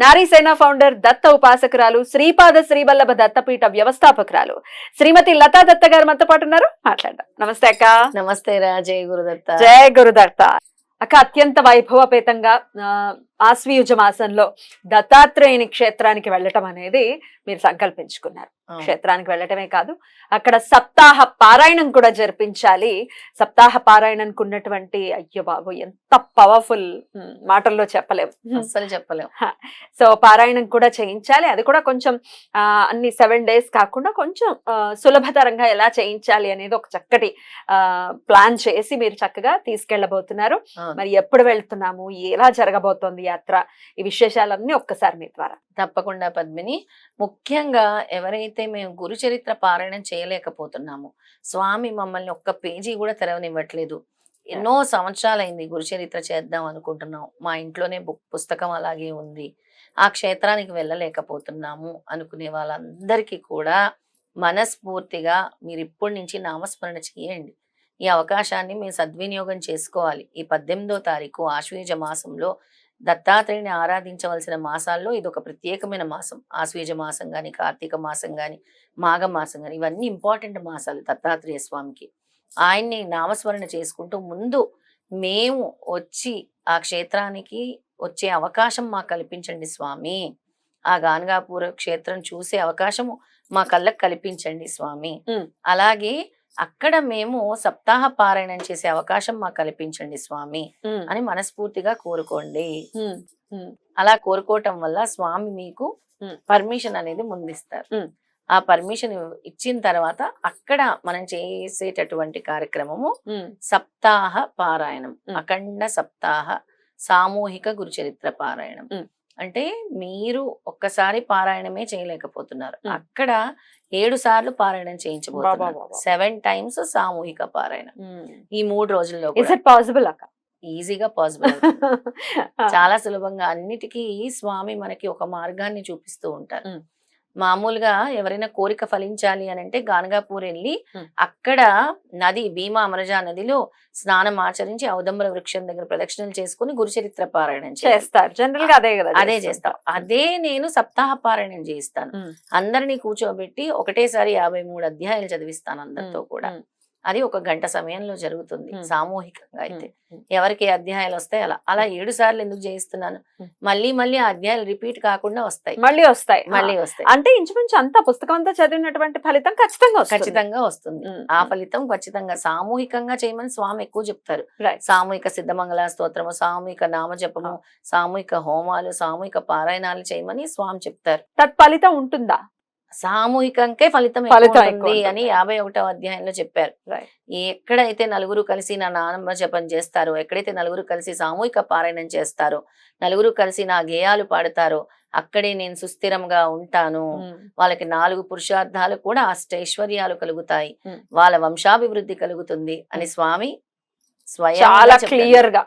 Narisena founder Datta ఉపాసకురాలు శ్రీపాద శ్రీవల్లభ దత్తపీఠ వ్యవస్థాపకురాలు. శ్రీమతి లతా దత్త గారు మనతో పాటు ఉన్నారు. మాట్లాడదాం. నమస్తే అక్క. నమస్తే రా జయ గురుదత్త. జయ గురుదత్త. అక్క అత్యంత వైభవపేతంగా ఆ, ఆశ్వయుజ మాసంలో దత్తాత్రేయుని క్షేత్రానికి వెళ్ళటం అనేది మీరు సంకల్పించుకున్నారు. క్షేత్రానికి వెళ్ళటమే కాదు అక్కడ సప్తాహ పారాయణం కూడా జరిపించాలి. సప్తాహ పారాయణానికి ఉన్నటువంటి అయ్యో బాబు ఎంత పవర్ఫుల్ మాటల్లో చెప్పలేము అస్సలు చెప్పలేం. సో పారాయణం కూడా చేయించాలి. అది కూడా కొంచెం అన్ని సెవెన్ డేస్ కాకుండా కొంచెం సులభతరంగా ఎలా చేయించాలి అనేది ఒక చక్కటి ప్లాన్ చేసి మీరు చక్కగా తీసుకెళ్ళబోతున్నారు. మరి ఎప్పుడు వెళ్తున్నాము? ఎలా జరగబోతోంది? యాత్ర ఈ విశేషాలన్నీ ఒక్కసారి మీ ద్వారా. తప్పకుండా పద్మిని. ముఖ్యంగా ఎవరైతే మేము గురు చరిత్ర పారాయణం చేయలేకపోతున్నాము స్వామి మమ్మల్ని ఒక్క పేజీ కూడా తెరవనివ్వట్లేదు. ఎన్నో సంవత్సరాలైంది గురు చరిత్ర చేద్దాం అనుకుంటున్నాం. మా ఇంట్లోనే బుక్ పుస్తకం అలాగే ఉంది. ఆ క్షేత్రానికి వెళ్ళలేకపోతున్నాము అనుకునే వాళ్ళందరికీ కూడా మనస్ఫూర్తిగా మీరు ఇప్పటి నుంచి నామస్మరణ చేయండి. ఈ అవకాశాన్ని మేము సద్వినియోగం చేసుకోవాలి. ఈ పద్దెనిమిదో తారీఖు ఆశ్వీజ మాసంలో దత్తాత్రేయుని ఆరాధించవలసిన మాసాల్లో ఇది ఒక ప్రత్యేకమైన మాసం. ఆశ్వీజ మాసం కానీ కార్తీక మాసం కానీ మాఘ మాసం కానీ ఇవన్నీ ఇంపార్టెంట్ మాసాలు దత్తాత్రేయ స్వామికి. ఆయన్ని నామస్మరణ చేసుకుంటూ ముందు మేము వచ్చి ఆ క్షేత్రానికి వచ్చే అవకాశం మాకు కల్పించండి స్వామి. ఆ గానగాపూర క్షేత్రం చూసే అవకాశము మా కళ్ళకు కల్పించండి స్వామి. అలాగే అక్కడ మేము సప్తాహ పారాయణం చేసే అవకాశం మాకు కల్పించండి స్వామి అని మనస్ఫూర్తిగా కోరుకోండి అలా కోరుకోవటం వల్ల స్వామి మీకు. పర్మిషన్ అనేది ముందిస్తారు. ఆ పర్మిషన్ ఇచ్చిన తర్వాత అక్కడ మనం చేసేటటువంటి కార్యక్రమము సప్తాహ పారాయణం. అఖండ సప్తాహ సామూహిక గురుచరిత్ర పారాయణం. అంటే మీరు ఒక్కసారి పారాయణమే చేయలేకపోతున్నారు. అక్కడ ఏడు సార్లు పారాయణం చేయించబోతున్నారు. సెవెన్ టైమ్స్ సామూహిక పారాయణం. ఈ మూడు రోజుల్లో పాసిబుల్ అక్క ఈజీగా పాసిబుల్ చాలా సులభంగా అన్నిటికీ స్వామి మనకి ఒక మార్గాన్ని చూపిస్తూ ఉంటారు. మామూలుగా ఎవరైనా కోరిక ఫలించాలి అని అంటే గానగాపూర్ వెళ్ళి. అక్కడ నది భీమా అమరజా నదిలో స్నానం ఆచరించి ఔదంబర వృక్షం దగ్గర ప్రదక్షిణలు చేసుకుని గురుచరిత్ర పారాయణం చేస్తారు. జనరల్గా అదే కదా అదే చేస్తాం. అదే నేను సప్తాహ పారాయణం చేయిస్తాను. అందరినీ కూర్చోబెట్టి ఒకటేసారి యాభై మూడు అధ్యాయాలు చదివిస్తాను అందరితో కూడా. అది ఒక గంట సమయంలో జరుగుతుంది. సామూహికంగా అయితే. ఎవరికి అధ్యాయాలు వస్తాయి అలా. అలా ఏడు సార్లు ఎందుకు చేయిస్తున్నాను. మళ్ళీ మళ్ళీ ఆ అధ్యాయాలు రిపీట్ కాకుండా వస్తాయి. మళ్ళీ వస్తాయి. మళ్ళీ వస్తాయి. అంటే ఇంచుమించు అంతా పుస్తకం అంతా చదివినటువంటి ఫలితం ఖచ్చితంగా ఖచ్చితంగా వస్తుంది. ఆ. ఫలితం ఖచ్చితంగా సామూహికంగా చేయమని స్వామి ఎక్కువ చెప్తారు. సామూహిక సిద్ధమంగళ స్తోత్రము సామూహిక నామజపము సామూహిక హోమాలు సామూహిక పారాయణాలు చేయమని స్వామి చెప్తారు. తత్ఫలితం ఉంటుందా? సామూహికంకే ఫలితం ఫలితం. అని యాభై ఒకటో అధ్యాయంలో చెప్పారు. ఎక్కడైతే నలుగురు కలిసి నా నామ జపం చేస్తారో ఎక్కడైతే నలుగురు కలిసి సామూహిక పారాయణం చేస్తారో నలుగురు కలిసి నా గేయాలు పాడతారో అక్కడే నేను సుస్థిరంగా ఉంటాను ఉమ్, వాళ్ళకి నాలుగు పురుషార్థాలు కూడా అష్టైశ్వర్యాలు కలుగుతాయి ఉమ్. వాళ్ళ వంశాభివృద్ధి కలుగుతుంది అని స్వామి స్వయం చాలా క్లియర్గా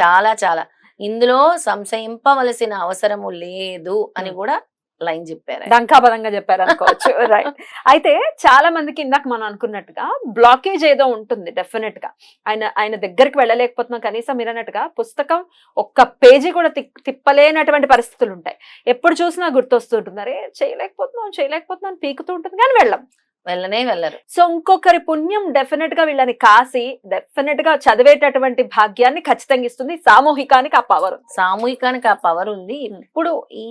చాలా చాలా ఇందులో సంశయింపవలసిన అవసరము లేదు అని. కూడా లైన్ చెప్పారు. డంకాపదంగా చెప్పారు అనుకోవచ్చు రైట్ అయితే చాలా మందికి ఇందాక మనం అనుకున్నట్టుగా బ్లాకేజ్ ఏదో ఉంటుంది డెఫినెట్గా. ఆయన ఆయన దగ్గరికి వెళ్ళలేకపోతున్నాం. కనీసం మీరు అన్నట్టుగా పుస్తకం ఒక్క పేజీ కూడా తిప్- తిప్పలేనటువంటి పరిస్థితులు ఉంటాయి. ఎప్పుడు చూసినా గుర్తొస్తుంటుంది అరే చేయలేకపోతున్నాం చేయలేకపోతున్నాం పీకుతూ ఉంటుంది. కానీ వెళ్ళం. వెళ్ళనే వెళ్ళరు సో ఇంకొకరి పుణ్యం డెఫినెట్గా వీళ్ళని కాసి డెఫినెట్గా చదివేటటువంటి భాగ్యాన్ని ఖచ్చితంగా ఇస్తుంది సామూహికానికి ఆ పవర్ సామూహికానికి ఆ పవర్ ఉంది ఉమ్. ఇప్పుడు ఈ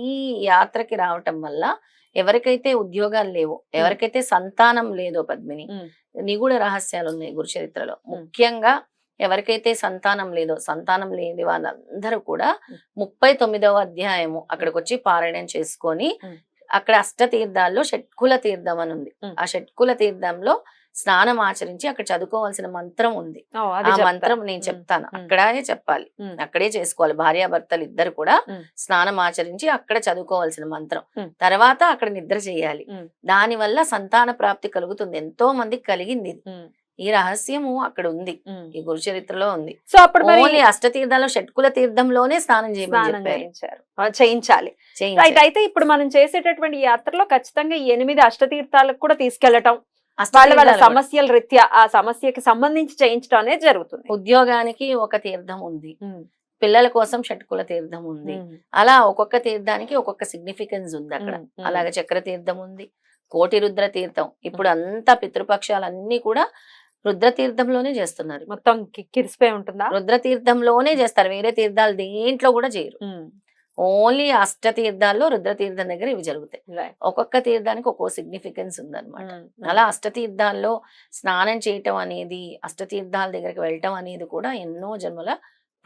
యాత్రకి రావటం వల్ల ఎవరికైతే ఉద్యోగాలు లేవో ఎవరికైతే సంతానం లేదో పద్మిని ఉమ్. నిగూఢ రహస్యాలు ఉన్నాయి గురు చరిత్రలో ముఖ్యంగా ఎవరికైతే సంతానం లేదో సంతానం లేని వాళ్ళందరూ కూడా. ముప్పై తొమ్మిదవ అధ్యాయము అక్కడికి వచ్చి పారాయణం చేసుకొని. అక్కడ అష్ట తీర్థాల్లో షట్కుల తీర్థం అని ఉంది. ఆ షట్కుల తీర్థంలో స్నానం ఆచరించి అక్కడ చదువుకోవాల్సిన మంత్రం ఉంది ఆ. మంత్రం నేను చెప్తాను. అక్కడే చెప్పాలి. అక్కడే చేసుకోవాలి భార్యాభర్తలు ఇద్దరు కూడా. స్నానం ఆచరించి అక్కడ చదువుకోవాల్సిన మంత్రం. తర్వాత అక్కడ నిద్ర చేయాలి ఉమ్. దాని వల్ల సంతాన ప్రాప్తి కలుగుతుంది ఎంతో మందికి కలిగింది ఈ రహస్యము అక్కడ ఉంది. ఈ గురు చరిత్రలో ఉంది. సో అప్పుడు మరి ఓన్లీ అష్టతీర్థంలో షట్కుల తీర్థంలోనే స్నానం చేయించారు. చేయించాలి. రైట్ అయితే ఇప్పుడు మనం చేసేటటువంటి యాత్రలో ఖచ్చితంగా ఎనిమిది అష్టతీర్థాలకు కూడా తీసుకెళ్ళటం వాళ్ళ వాళ్ళ. సమస్యల రీత్యా ఆ సమస్యకి సంబంధించి చేయించడం అనేది జరుగుతుంది. ఉద్యోగానికి ఒక తీర్థం ఉంది. పిల్లల కోసం షట్కుల తీర్థం ఉంది. అలా ఒక్కొక్క తీర్థానికి ఒక్కొక్క సిగ్నిఫికెన్స్ ఉంది అక్కడ. అలాగే చక్ర తీర్థం ఉంది. కోటి రుద్ర తీర్థం. ఇప్పుడు అంతా పితృపక్షాలన్నీ కూడా రుద్ర తీర్థంలోనే చేస్తున్నారు. మొత్తం కిరిసిపోయి ఉంటుందా? రుద్ర తీర్థంలోనే చేస్తారు. వేరే తీర్థాలు దేంట్లో కూడా చేయరు. ఓన్లీ అష్ట తీర్థాల్లో రుద్ర తీర్థం దగ్గర ఇవి జరుగుతాయి. ఒక్కొక్క తీర్థానికి ఒక్కో సిగ్నిఫికెన్స్ ఉందన్నమాట. అలా అష్టతీర్థాల్లో స్నానం చేయటం అనేది అష్టతీర్థాల దగ్గరికి వెళ్ళటం అనేది కూడా ఎన్నో జన్మల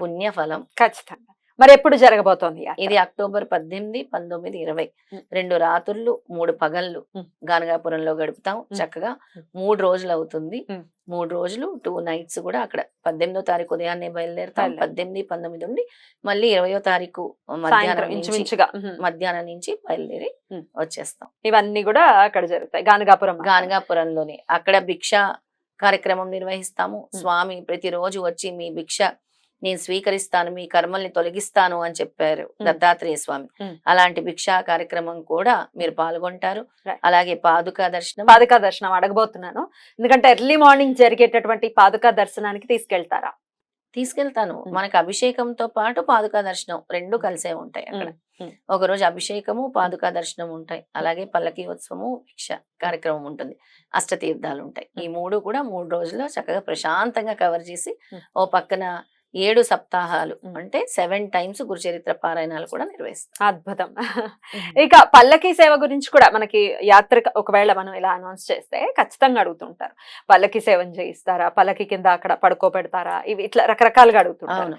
పుణ్యఫలం. ఖచ్చితంగా. మరి ఎప్పుడు జరగబోతోంది? ఇది అక్టోబర్ పద్దెనిమిది పంతొమ్మిది ఇరవై. రెండు రాత్రులు మూడు పగళ్ళు. గానగాపురంలో గడుపుతాం. చక్కగా. మూడు రోజులు అవుతుంది. మూడు రోజులు టూ నైట్స్ కూడా అక్కడ పద్దెనిమిదో తారీఖు ఉదయాన్నే బయలుదేరుతాం బయలుదేరు. పద్దెనిమిది పంతొమ్మిది ఉండి మళ్ళీ ఇరవయో తారీఖు మధ్యాహ్నం. మధ్యాహ్నం నుంచి బయలుదేరి. వచ్చేస్తాం ఇవన్నీ కూడా అక్కడ జరుగుతాయి గానగాపురం గానగాపురంలోనే అక్కడ భిక్ష కార్యక్రమం నిర్వహిస్తాము స్వామి ప్రతిరోజు వచ్చి మీ భిక్ష నేను స్వీకరిస్తాను మీ కర్మల్ని తొలగిస్తాను అని చెప్పారు దత్తాత్రేయ స్వామి. అలాంటి భిక్షా కార్యక్రమం కూడా మీరు పాల్గొంటారు. అలాగే పాదుకా దర్శనం. పాదుకా దర్శనం అడగబోతున్నాను. ఎందుకంటే ఎర్లీ మార్నింగ్ జరిగేటటువంటి పాదుకా దర్శనానికి తీసుకెళ్తారా? తీసుకెళ్తాను. మనకి అభిషేకంతో పాటు పాదుకా దర్శనం రెండు కలిసే ఉంటాయి అక్కడ. ఉమ్. ఒక రోజు అభిషేకము పాదుకా దర్శనం ఉంటాయి. అలాగే పల్లకి ఉత్సవము భిక్ష కార్యక్రమం ఉంటుంది. అష్టతీర్థాలు ఉంటాయి. ఈ మూడు కూడా మూడు రోజుల్లో చక్కగా ప్రశాంతంగా కవర్ చేసి. ఓ పక్కన ఏడు సప్తాహాలు. అంటే సెవెన్ టైమ్స్ గురుచరిత్ర పారాయణాలు కూడా నిర్వహిస్తాం అద్భుతం. ఇక పల్లకి సేవ గురించి కూడా మనకి యాత్ర ఒకవేళ మనం ఇలా అనౌన్స్ చేస్తే ఖచ్చితంగా అడుగుతుంటారు. పల్లకి సేవను చేయిస్తారా? పల్లకి కింద అక్కడ పడుకోబెడతారా? ఇవి ఇట్లా రకరకాలుగా అడుగుతుంటారు.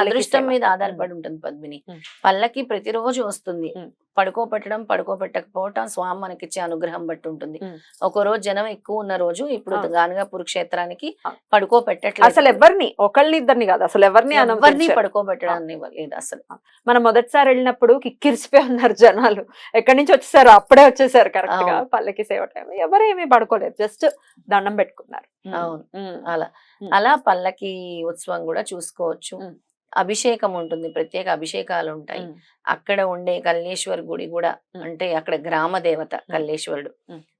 అదృష్టం సేవ. మీద ఆధారపడి ఉంటుంది పద్మిని. పల్లకి ప్రతిరోజు వస్తుంది. ఉమ్. పడుకోపెట్టడం పడుకోపెట్టకపోవటం స్వామి మనకిచ్చే అనుగ్రహం బట్టి ఉంటుంది. ఒక రోజు జనం ఎక్కువ ఉన్న రోజు ఇప్పుడు. గానగాపూర్ క్షేత్రానికి ఆ. పడుకోపెట్టట్లేదు అసలు ఎవరిని ఒకళ్ళని ఇద్దరిని కాదు అసలు ఎవరిని ఎవరిని. పడుకోబెట్టడాన్ని ఇవ్వలేదు అసలు మనం మొదటిసారి వెళ్ళినప్పుడు కిక్కిరిసిపోయి ఉన్నారు జనాలు ఎక్కడి నుంచి వచ్చేసారు అప్పుడే వచ్చేసారు కరెక్ట్గా. పల్లకి సేవ టైం ఎవరు ఏమీ పడుకోలేదు జస్ట్ దండం పెట్టుకున్నారు అవును. అలా. అలా పల్లకి ఉత్సవం కూడా చూసుకోవచ్చు. అభిషేకం ఉంటుంది ప్రత్యేక అభిషేకాలు ఉంటాయి. అక్కడ ఉండే కల్లేశ్వర్ గుడి కూడా. అంటే అక్కడ గ్రామ దేవత కల్లేశ్వరుడు.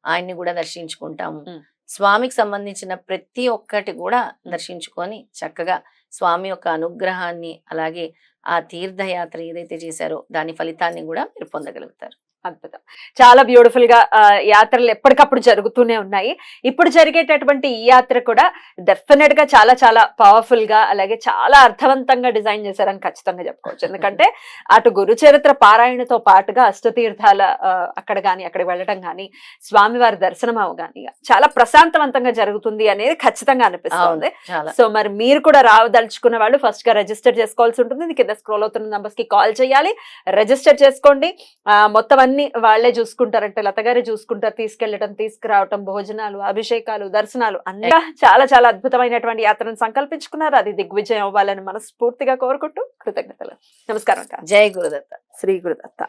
ఆయన్ని కూడా దర్శించుకుంటాము. స్వామికి సంబంధించిన ప్రతి ఒక్కటి కూడా దర్శించుకొని చక్కగా స్వామి యొక్క అనుగ్రహాన్ని అలాగే ఆ తీర్థయాత్ర ఏదైతే చేశారో దాని ఫలితాన్ని కూడా మీరు పొందగలుగుతారు అద్భుతం. చాలా బ్యూటిఫుల్గా యాత్రలు ఎప్పటికప్పుడు జరుగుతూనే ఉన్నాయి. ఇప్పుడు జరిగేటటువంటి ఈ యాత్ర కూడా డెఫినెట్గా చాలా చాలా పవర్ఫుల్గా అలాగే చాలా అర్థవంతంగా డిజైన్ చేశారని ఖచ్చితంగా చెప్పుకోవచ్చు. ఎందుకంటే అటు గురు చరిత్ర పారాయణతో పాటుగా అష్టతీర్థాల అక్కడ గాని అక్కడికి వెళ్ళటం గాని స్వామివారి దర్శనం అవగాని చాలా ప్రశాంతవంతంగా జరుగుతుంది అనేది ఖచ్చితంగా అనిపిస్తుంది. సో మరి మీరు కూడా రావదలుచుకున్న వాళ్ళు ఫస్ట్గా రిజిస్టర్ చేసుకోవాల్సి ఉంటుంది. కింద స్క్రోల్ అవుతున్న నంబర్స్కి కాల్ చేయాలి. రిజిస్టర్ చేసుకోండి. మొత్తం అన్ని వాళ్ళే చూసుకుంటారంటే. లత గారే చూసుకుంటారు. తీసుకెళ్ళడం తీసుకురావటం భోజనాలు అభిషేకాలు దర్శనాలు అన్ని చాలా చాలా అద్భుతమైనటువంటి యాత్రను సంకల్పించుకున్నారు. అది దిగ్విజయం అవ్వాలని మనస్ఫూర్తిగా కోరుకుంటూ కృతజ్ఞతలు. నమస్కారం. జై గురుదత్త. శ్రీ గురుదత్త.